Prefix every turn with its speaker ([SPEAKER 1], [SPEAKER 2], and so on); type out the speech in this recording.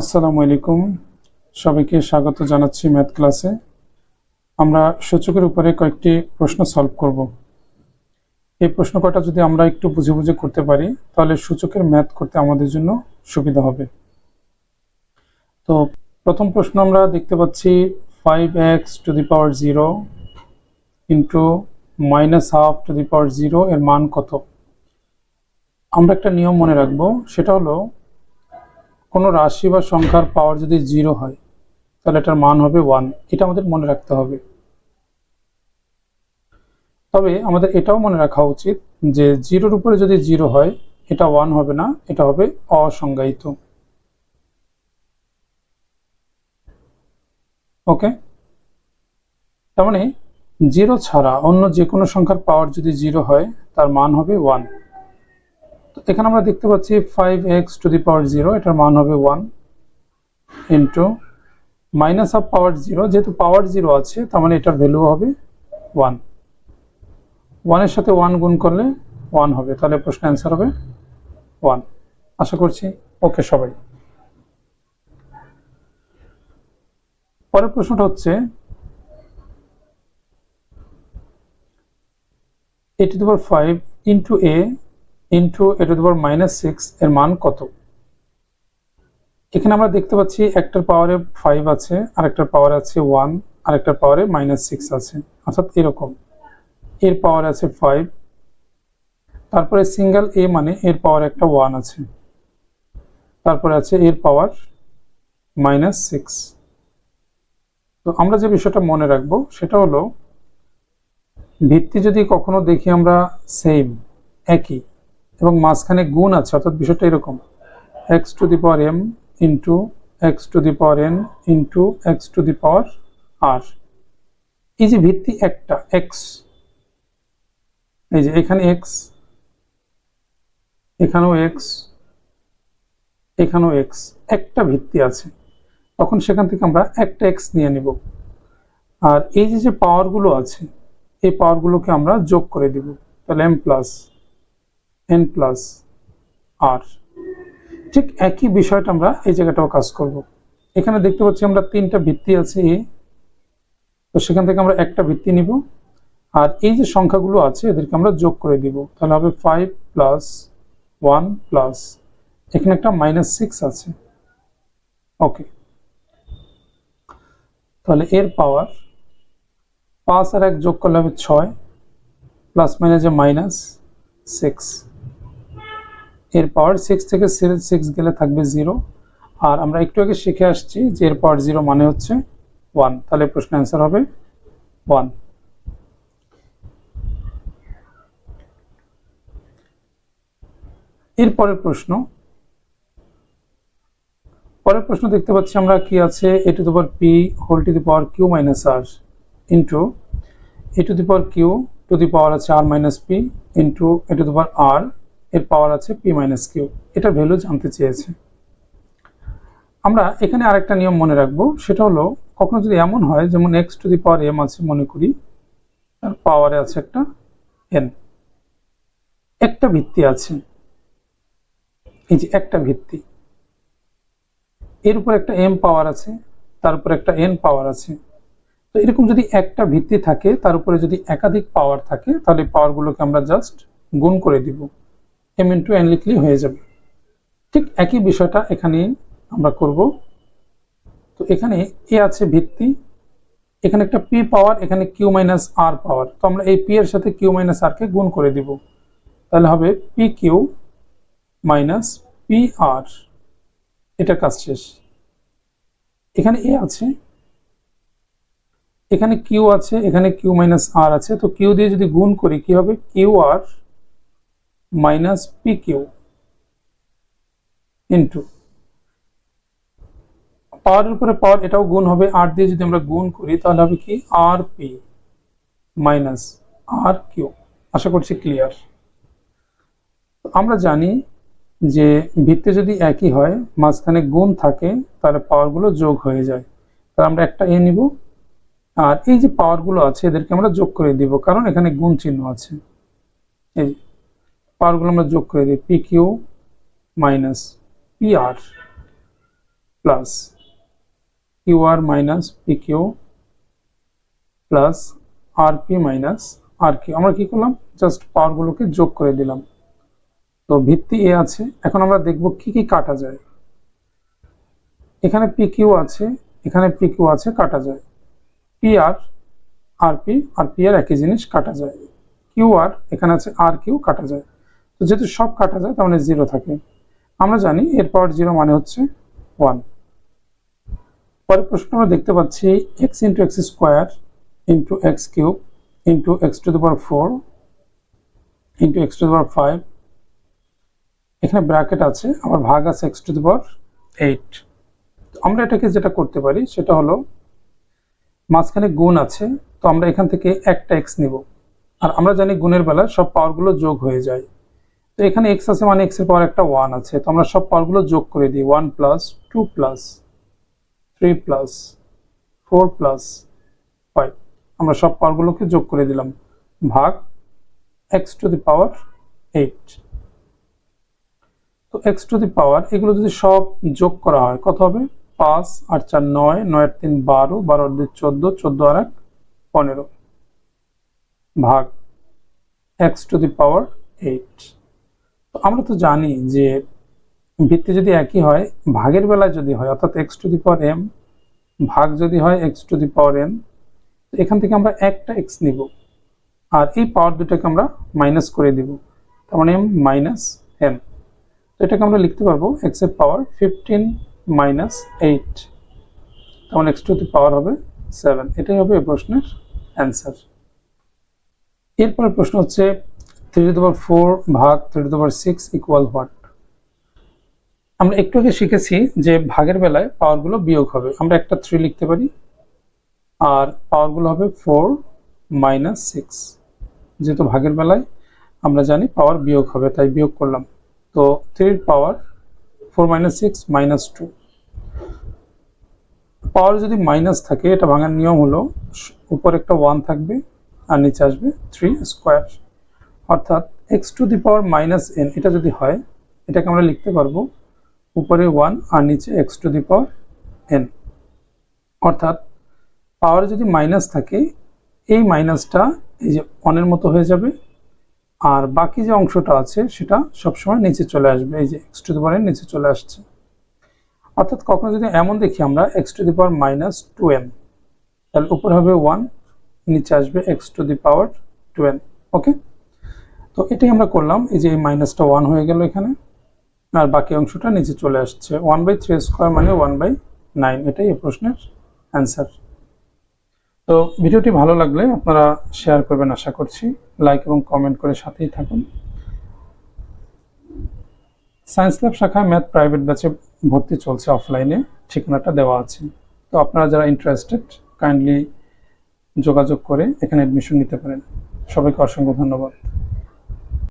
[SPEAKER 1] আসসালামু আলাইকুম। সবাইকে স্বাগত জানাচ্ছি ম্যাথ ক্লাসে। আমরা সূচকের উপরে কয়েকটি প্রশ্ন সলভ করব। এই প্রশ্ন কয়টা যদি আমরা একটু বুঝে বুঝে করতে পারি, তাহলে সূচকের ম্যাথ করতে আমাদের জন্য সুবিধা হবে। তো প্রথম প্রশ্ন আমরা দেখতে পাচ্ছি five x to the power zero into minus half to the power zero এর মান কত? আমরা একটা নিয়ম মনে রাখব, সেটা হলো কোনো রাশি বা সংখ্যার পাওয়ার যদি জিরো হয়, তাহলে এটার মান হবে ওয়ান এটা আমাদের মনে রাখতে হবে। তবে আমাদের এটাও মনে রাখা উচিত যে জিরোর উপরে যদি জিরো হয়, এটা ওয়ান হবে না, এটা হবে অসংজ্ঞায়িত। ওকে তার মানে জিরো ছাড়া অন্য যে কোনো সংখ্যার পাওয়ার যদি জিরো হয়, তার মান হবে ওয়ান এখানে আমরা দেখতে পাচ্ছি five x to the power zero এটার মান হবে one into minus half power zero যেহেতু পাওয়ার জিরো আছে, তার মানে এটার ভ্যালু হবে ওয়ান ওয়ানের সাথে ওয়ান গুণ করলে ওয়ান হবে, তাহলে প্রশ্ন অ্যান্সার হবে ওয়ান আশা করছি ওকে সবাই। পরের প্রশ্নটা হচ্ছে a two five into a into a to the power minus six এর মান কত? এখানে আমরা দেখতে পাচ্ছি একটার পাওয়ারে ফাইভ আছে আর আরেকটার পাওয়ারে আছে ওয়ান আরেকটার পাওয়ারে মাইনাস সিক্স আছে। অর্থাৎ এরকম। এর পাওয়ার আছে ফাইভ তারপরে সিঙ্গেল এ মানে এর পাওয়ার একটা ওয়ান আছে। তারপরে আছে এর পাওয়ার মাইনাস সিক্স তো আমরা যে বিষয়টা মনে রাখব, সেটা হলো, ভিত্তি যদি কখনো দেখি আমরা সেম একই এবং মাঝখানে গুণ আছে, অর্থাৎ বিষয়টা এরকম। X to the power m into x to the power n into x to the power r এই যে ভিত্তি একটা এক্স এই যে এখানে এক্স এখানেও এক্স এখানেও এক্স একটা ভিত্তি আছে। তখন সেখান থেকে আমরা একটা এক্স নিয়ে নিব। আর এই যে যে পাওয়ারগুলো আছে, এই পাওয়ারগুলোকে আমরা যোগ করে দিব। তাহলে m plus n plus r ঠিক একই বিষয়টা আমরা এই জায়গাটাও কাজ করব। এখানে দেখতে পাচ্ছি আমরা তিনটা ভিত্তি আছে এ তো সেখান থেকে আমরা একটা ভিত্তি নিব। আর এই যে সংখ্যাগুলো আছে, এদেরকে আমরা যোগ করে দিব। তাহলে হবে ফাইভ প্লাস ওয়ান প্লাস এখানে একটা মাইনাস সিক্স আছে। ওকে তাহলে এর পাওয়ার পাঁচ আর এক যোগ করলে হবে ছয় প্লাস মাইনাসে মাইনাস সিক্স এর পাওয়ার সিক্স থেকে সিক্স গেলে থাকবে জিরো আর আমরা একটু আগে শিখে আসছি যে এর পাওয়ার জিরো মানে হচ্ছে ওয়ান তাহলে প্রশ্ন অ্যান্সার হবে ওয়ানের পরের প্রশ্ন। পরের প্রশ্ন দেখতে পাচ্ছি আমরা কি আছে? A to the power p whole to the power q minus r into a to the power q to the power আছে r minus p into a to the power r এর পাওয়ার আছে p minus q এটার value জানতে চেয়েছে। আমরা এখানে আরেকটা নিয়ম মনে রাখব, সেটা হলো কখনো যদি এমন হয়, যেমন x to the power m আছে মনে করি, তার পাওয়ারে আছে একটা এন একটা ভিত্তি আছে। এই যে একটা ভিত্তি। এর উপর একটা এম পাওয়ার আছে, তার উপর একটা এন পাওয়ার আছে। তো এরকম যদি একটা ভিত্তি থাকে, তার উপরে যদি একাধিক পাওয়ার থাকে, তাহলে পাওয়ারগুলোকে আমরা জাস্ট গুণ করে দিব। এম ইন্টু এন লিখলেই হয়ে যাবে। ঠিক একই বিষয়টা এখানে আমরা করব। তো এখানে এ আছে ভিত্তি, এখানে একটা পি পাওয়ার এখানে কিউ মাইনাস আর পাওয়ার তো আমরা এই পি এর সাথে কিউ মাইনাস আরকে গুণ করে দিব। তাহলে হবে p q minus p r এটা কাজ শেষ। এখানে এ আছে, এখানে কিউ আছে, এখানে কিউ মাইনাস আর আছে। তো কিউ দিয়ে যদি গুণ করি, কি হবে? Q r minus p q into পাওয়ারের উপরে পাওয়ার এটাও গুণ হবে আর দিয়ে যদি আমরা গুণ করি, তাহলে হবে কি? R p minus r q আশা করছি ক্লিয়ার আমরা জানি যে ভিত্তি যদি একই হয়, মাঝখানে গুণ থাকে, তাহলে পাওয়ারগুলো যোগ হয়ে যায়। তাহলে আমরা একটা এ নিব। আর এই যে পাওয়ারগুলো আছে, এদেরকে আমরা যোগ করে দিব, কারণ এখানে গুণ চিহ্ন আছে। এই পাওয়ারগুলো আমরা যোগ করে দিই p q minus p r plus q r minus p q plus r p minus r q আমরা কি করলাম? জাস্ট পাওয়ারগুলোকে যোগ করে দিলাম। তো ভিত্তি এ আছে। এখন আমরা দেখব কি কি কাটা যায়। এখানে পি কিউ আছে, এখানে পি কিউ আছে, কাটা যায়। P r r p r p r একই জিনিস কাটা যায়। কিউ আর এখানে আছে আর কিউ কাটা যায়। তো যেহেতু সব কাটা যায়, তার মানে জিরো থাকে। আমরা জানি এর পাওয়ার জিরো মানে হচ্ছে ওয়ান পরের প্রশ্ন আমরা দেখতে পাচ্ছি x into x square into x cube into x to the power four into x to the power five এখানে ব্র্যাকেট আছে, আবার ভাগ আছে x to the power eight আমরা এটাকে যেটা করতে পারি, সেটা হলো মাঝখানে গুণ আছে, তো আমরা এখান থেকে একটা এক্স নিব। আর আমরা জানি গুণের বেলা সব পাওয়ারগুলো যোগ হয়ে যায়। তো এখানে এক্স আছে মানে এক্সের পাওয়ার একটা ওয়ান আছে। তো আমরা সব পাওয়ারগুলো যোগ করে দিই। One plus two plus three plus four plus five আমরা সব পাওয়ারগুলোকে যোগ করে দিলাম। ভাগ x to the power eight তো এক্স টু দি পাওয়ার এগুলো যদি সব যোগ করা হয়, কত হবে? পাঁচ আর চার নয়, নয়ের তিন বারো বারোর দুই চোদ্দ চোদ্দ আর এক পনেরো। ভাগ x to the power eight আমরা তো জানি যে ভিত্তি যদি একই হয়, ভাগের বেলায় যদি হয়, অর্থাৎ x to the power m ভাগ যদি হয় x to the power n এখান থেকে আমরা একটা এক্স নিব। আর এই পাওয়ার দুটাকে আমরা মাইনাস করে দিব। তার মানে এম মাইনাস এন তো এটাকে আমরা লিখতে পারব এক্সের পাওয়ার ফিফটিন মাইনাস এইট তখন এক্স টু দি পাওয়ার হবে সেভেন এটাই হবে এই প্রশ্নের অ্যান্সার এরপরের প্রশ্ন হচ্ছে থ্রি টু পাওয়ার ফোর ভাগ three to power six equal what আমরা একটু আগে শিখেছি যে ভাগের বেলায় পাওয়ারগুলো বিয়োগ হবে। আমরা একটা থ্রি লিখতে পারি, আর পাওয়ারগুলো হবে ফোর মাইনাস সিক্স যেহেতু ভাগের বেলায় আমরা জানি পাওয়ার বিয়োগ হবে, তাই বিয়োগ করলাম। তো থ্রির power four minus six minus two power যদি মাইনাস থাকে, এটা ভাঙার নিয়ম হলো, উপর একটা ওয়ান থাকবে, আর নিচে আসবে থ্রি স্কোয়ার অর্থাৎ x to the power minus n এটা যদি হয়, এটাকে আমরা লিখতে পারব উপরে ওয়ান আর নিচে x to the power n অর্থাৎ পাওয়ার যদি মাইনাস থাকে, এই মাইনাসটা এই যে অনের মতো হয়ে যাবে, আর বাকি যে অংশটা আছে, সেটা সবসময় নিচে চলে আসবে, এই যে এক্স টু দি পাওয়ার নিচে চলে আসছে। অর্থাৎ কখনো যদি এমন দেখি আমরা x to the power minus two n তাহলে উপরে হবে ওয়ান নিচে আসবে x to the power two n okay তো এটাই আমরা করলাম। এই যে এই মাইনাসটা ওয়ান হয়ে গেল এখানে। আর বাকি অংশটা নিচে চলে আসছে। ওয়ান বাই থ্রি স্কোয়ার মানে ওয়ান বাই নাইন এটাই এই প্রশ্নের অ্যান্সার তো ভিডিওটি ভালো লাগলে আপনারা শেয়ার করবেন আশা করছি। লাইক এবং কমেন্ট করে সাথেই থাকুন। সায়েন্স ল্যাব শাখায় ম্যাথ প্রাইভেট ব্যাচে ভর্তি চলছে অফলাইনে ঠিকানাটা দেওয়া আছে। তো আপনারা যারা ইন্টারেস্টেড কাইন্ডলি যোগাযোগ করে এখানে অ্যাডমিশন নিতে পারেন। সবাইকে অসংখ্য ধন্যবাদ।